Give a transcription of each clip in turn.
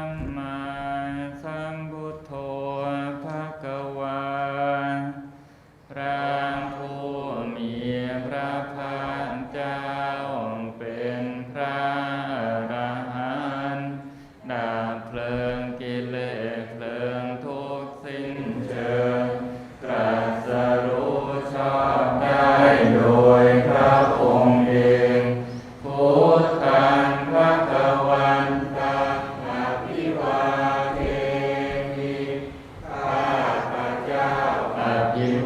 um,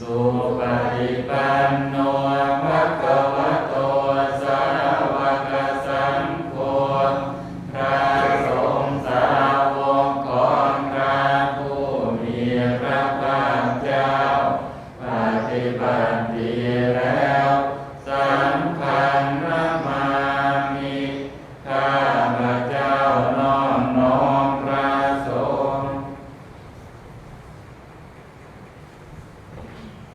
สุปฏิปันโนภะคะวะโตสาวกสังโฆพระสงฆ์สาวกของพระผู้มีพระภาคเจ้า ปฏิบัติดีแล้